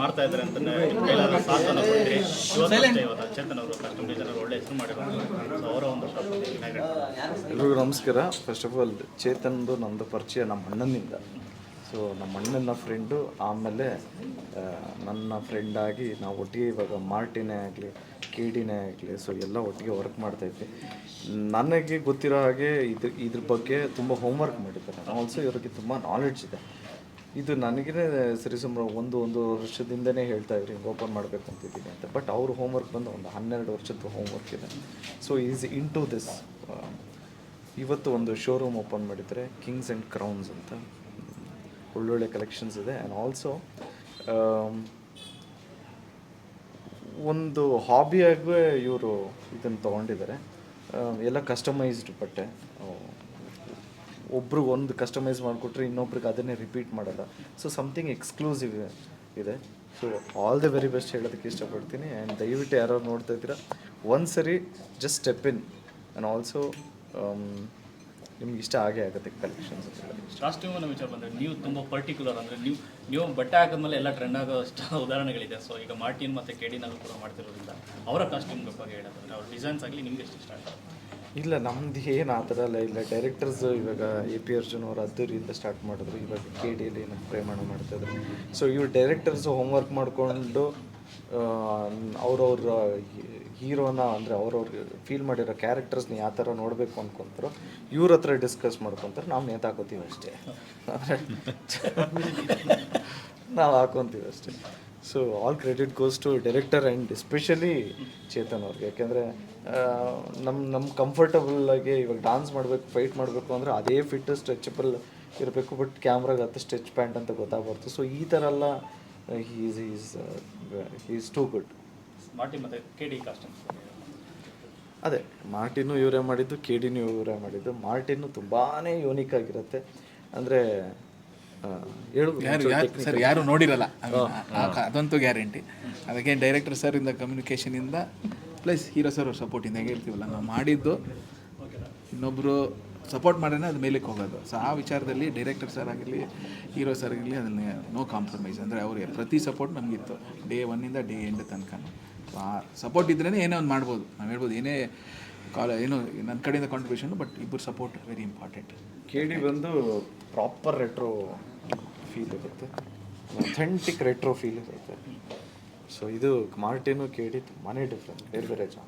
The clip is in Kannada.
ಮಾಡ್ತಾ ಇದ್ದಾರೆ ಅಂತ ಕೈಲಾದ ಸಾಥನ ಕೊಡ್ತೀರಿ. ಇವತ್ತು ಚೇತನ್ ಅವರು ಕಸ್ಟಮರ್ ಜನರು ಒಳ್ಳೆ ಹೆಸರು ಮಾಡಿರೋದು. ಅವರ ಒಂದು ಎಲ್ರಿಗೂ ನಮಸ್ಕಾರ. ಫಸ್ಟ್ ಆಫ್ ಆಲ್ ಚೇತನ್ದು ನಮ್ಮದು ಪರಿಚಯ ನಮ್ಮ ಅಣ್ಣನಿಂದ. ಸೊ ನಮ್ಮ ಅಣ್ಣನ ಫ್ರೆಂಡು ಆಮೇಲೆ ನನ್ನ ಫ್ರೆಂಡಾಗಿ ನಾವು ಒಟ್ಟಿಗೆ ಇವಾಗ ಮಾರ್ಟಿನೇ ಆಗಲಿ ಕೆ ಡಿನೇ ಆಗಲಿ ಸೊ ಎಲ್ಲ ಒಟ್ಟಿಗೆ ವರ್ಕ್ ಮಾಡ್ತಾಯಿದ್ವಿ ನನಗೆ ಗೊತ್ತಿರೋ ಹಾಗೆ ಇದ್ರ ಇದ್ರ ಬಗ್ಗೆ ತುಂಬ ಹೋಮ್ವರ್ಕ್ ಮಾಡಿದ್ದಾರೆ. ಆಲ್ಸೋ ಇವ್ರಿಗೆ ತುಂಬ ನಾಲೆಡ್ಜ್ ಇದೆ. ಇದು ನನಗೇ ಸರಿಸುಮಾರು ಒಂದು ಒಂದು ವರ್ಷದಿಂದನೇ ಹೇಳ್ತಾ ಇದ್ರಿ ಓಪನ್ ಮಾಡಬೇಕು ಅಂತಿದ್ದೀನಿ ಅಂತ. ಬಟ್ ಅವ್ರ ಹೋಮ್ವರ್ಕ್ ಬಂದು ಒಂದು ಹನ್ನೆರಡು ವರ್ಷದ ಹೋಮ್ವರ್ಕ್ ಇದೆ. So is in to this ಇವತ್ತು ಒಂದು ಶೋರೂಮ್ ಓಪನ್ ಮಾಡಿದರೆ ಕಿಂಗ್ಸ್ ಆ್ಯಂಡ್ ಕ್ರೌನ್ಸ್ ಅಂತ ಒಳ್ಳೊಳ್ಳೆ ಕಲೆಕ್ಷನ್ಸ್ ಇದೆ. ಆ್ಯಂಡ್ ಆಲ್ಸೋ ಒಂದು ಹಾಬಿಯಾಗೂ ಇವರು ಇದನ್ನು ತೊಗೊಂಡಿದ್ದಾರೆ. ಎಲ್ಲ ಕಸ್ಟಮೈಸ್ಡ್ ಬಟ್ಟೆ ಒಬ್ರಿಗೆ ಒಂದು ಕಸ್ಟಮೈಸ್ ಮಾಡಿಕೊಟ್ರೆ ಇನ್ನೊಬ್ರಿಗೆ ಅದನ್ನೇ ರಿಪೀಟ್ ಮಾಡಲ್ಲ. ಸೊ ಸಮಥಿಂಗ್ ಎಕ್ಸ್ಕ್ಲೂಸಿವ್ ಇದೆ. So all the very best ಹೇಳೋದಕ್ಕೆ ಇಷ್ಟಪಡ್ತೀನಿ. ಆ್ಯಂಡ್ ದಯವಿಟ್ಟು ಯಾರು ನೋಡ್ತಾ ಇದ್ದೀರಾ, ಒಂದು ಸರಿ just step in and also ನಿಮ್ಗೆ ಇಷ್ಟ ಆಗೇ ಆಗುತ್ತೆ ಕಲೆಕ್ಷನ್ಸ್ ಕಾಸ್ಟ್ಯೂಮ್ ಅನ್ನೋ ವಿಚಾರ ಬಂದರೆ ನೀವು ತುಂಬ ಪರ್ಟಿಕ್ಯುಲರ್ ಅಂದರೆ ನೀವು ನೀವು ಬಟ್ಟೆ ಹಾಕಿದ್ಮೇಲೆ ಎಲ್ಲ ಟ್ರೆಂಡ್ ಆಗೋ ಅಷ್ಟು ಉದಾಹರಣೆಗಳಿದೆ. ಸೊ ಈಗ ಮಾರ್ಟಿನ್ ಮತ್ತು ಕೆಡಿನಲ್ಲೂ ಕೂಡ ಮಾಡ್ತಿರೋದ್ರಿಂದ ಅವರ ಕಾಸ್ಟ್ಯೂಮ್ ಬಗ್ಗೆ ಹೇಳೋದಂದ್ರೆ ಅವ್ರ ಡಿಸೈನ್ಸ್ ಆಗಲಿ ನಿಮ್ಗೆ ಎಷ್ಟು ಇಷ್ಟ ಆಗುತ್ತೆ ಇಲ್ಲ ನಮ್ದು ಏನು ಆ ಥರ ಅಲ್ಲ ಇಲ್ಲ. ಡೈರೆಕ್ಟರ್ಸ್ ಇವಾಗ ಎ ಪಿ ಅರ್ಜುನ್ ಅವರು ಅದ್ದೂರಿಯಿಂದ ಸ್ಟಾರ್ಟ್ ಮಾಡಿದ್ರು. ಇವಾಗ ಕೆ ಡಿಯಲ್ಲಿ ಏನಕ್ಕೆ ಪ್ರೇಮಾಣ ಮಾಡ್ತಾಯಿದ್ರು ಸೊ ಇವ್ರು ಡೈರೆಕ್ಟರ್ಸ್ ಹೋಮ್ವರ್ಕ್ ಮಾಡಿಕೊಂಡು ಅವ್ರವ್ರ ಹೀರೋನ ಅಂದರೆ ಅವ್ರವ್ರ ಫೀಲ್ ಮಾಡಿರೋ ಕ್ಯಾರೆಕ್ಟರ್ಸ್ನ ಯಾವ ಥರ ನೋಡಬೇಕು ಅನ್ಕೊಂತಾರೋ ಇವ್ರ ಹತ್ರ ಡಿಸ್ಕಸ್ ಮಾಡ್ಕೊತಾರೆ. ನಾವು ನೇತಾಕೋತೀವಿ ಅಷ್ಟೇ. ನಾವು ಹಾಕೊತೀವಿ ಅಷ್ಟೇ. So all credit goes to director and especially Chetan ಅವ್ರಿಗೆ. ಯಾಕೆಂದರೆ ನಮ್ಮ ನಮ್ಮ ಕಂಫರ್ಟಬಲ್ ಆಗಿ ಇವಾಗ ಡಾನ್ಸ್ ಮಾಡಬೇಕು ಫೈಟ್ ಮಾಡಬೇಕು ಅಂದರೆ ಅದೇ ಫಿಟ್ ಸ್ಟ್ರೆಚಬಲ್ ಇರಬೇಕು ಬಟ್ ಕ್ಯಾಮ್ರಾಗೆ ಅದು ಸ್ಟ್ರೆಚ್ ಪ್ಯಾಂಟ್ ಅಂತ ಗೊತ್ತಾಗ್ಬಾರ್ದು. ಸೊ ಈ ಥರ ಎಲ್ಲ is is is too good Martin ಮತ್ತು ಕೆ ಡಿ ಕಾಸ್ಟ್ಯೂಮ್ಸ್ ಅದೇ ಮಾರ್ಟಿನೂ ಇವರೇ ಮಾಡಿದ್ದು ಕೆ ಡಿನೂ ಇವರೇ ಮಾಡಿದ್ದು. ಮಾರ್ಟಿನೂ ತುಂಬಾ ಯೂನಿಕ್ ಆಗಿರುತ್ತೆ. ಅಂದರೆ ಯಾರು ಯಾರು ಸರ್ ಯಾರು ನೋಡಿರಲ್ಲ. ಅದಂತೂ ಗ್ಯಾರಂಟಿ. ಅದಕ್ಕೆ ಡೈರೆಕ್ಟರ್ ಸರ್ ಇಂದ ಕಮ್ಯುನಿಕೇಶನ್ ಇಂದ ಪ್ಲಸ್ ಹೀರೋ ಸರ್ ಅವ್ರ ಸಪೋರ್ಟ್ ಇಂದ ಹೇಳ್ತೀವಲ್ಲ ನಾವು ಮಾಡಿದ್ದು ಇನ್ನೊಬ್ಬರು ಸಪೋರ್ಟ್ ಮಾಡ್ರೆ ಅದು ಮೇಲಕ್ಕೆ ಹೋಗೋದು. ಸೊ ಆ ವಿಚಾರದಲ್ಲಿ ಡೈರೆಕ್ಟರ್ ಸರ್ ಆಗಿರಲಿ ಹೀರೋ ಸರ್ ಆಗಿರಲಿ ಅದನ್ನ ನೋ ಕಾಂಪ್ರಮೈಸ್ ಅಂದರೆ ಅವ್ರಿಗೆ ಪ್ರತಿ ಸಪೋರ್ಟ್ ನಮಗಿತ್ತು. ಡೇ ಒನ್ನಿಂದ ಡೇ ಎಂಡ್ ತನಕ. ಆ ಸಪೋರ್ಟ್ ಇದ್ರೇ ಏನೇ ಒಂದು ಮಾಡ್ಬೋದು. ನಾವು ಹೇಳ್ಬೋದು ಏನೇ ಕಾಲ ಏನು ನನ್ನ ಕಡೆಯಿಂದ ಕಾಂಟ್ರಿಬ್ಯೂಷನ್ ಬಟ್ ಇಬ್ಬರು ಸಪೋರ್ಟ್ ವೆರಿ ಇಂಪಾರ್ಟೆಂಟ್ ಕೇಳಿ ಬಂದು ಪ್ರಾಪರ್ ರೆಟ್ರೋ ಫೀಲ್ ಇರುತ್ತೆ. ಅಥೆಂಟಿಕ್ ರೆಟ್ರೋ ಫೀಲ್ ಇರುತ್ತೆ. ಸೊ ಇದು ಮಾರ್ಟಿನು ಕೇಳಿ ತುಂಬಾ ಡಿಫ್ರೆಂಟ್ ಬೇರೆ ಬೇರೆ ಜಾ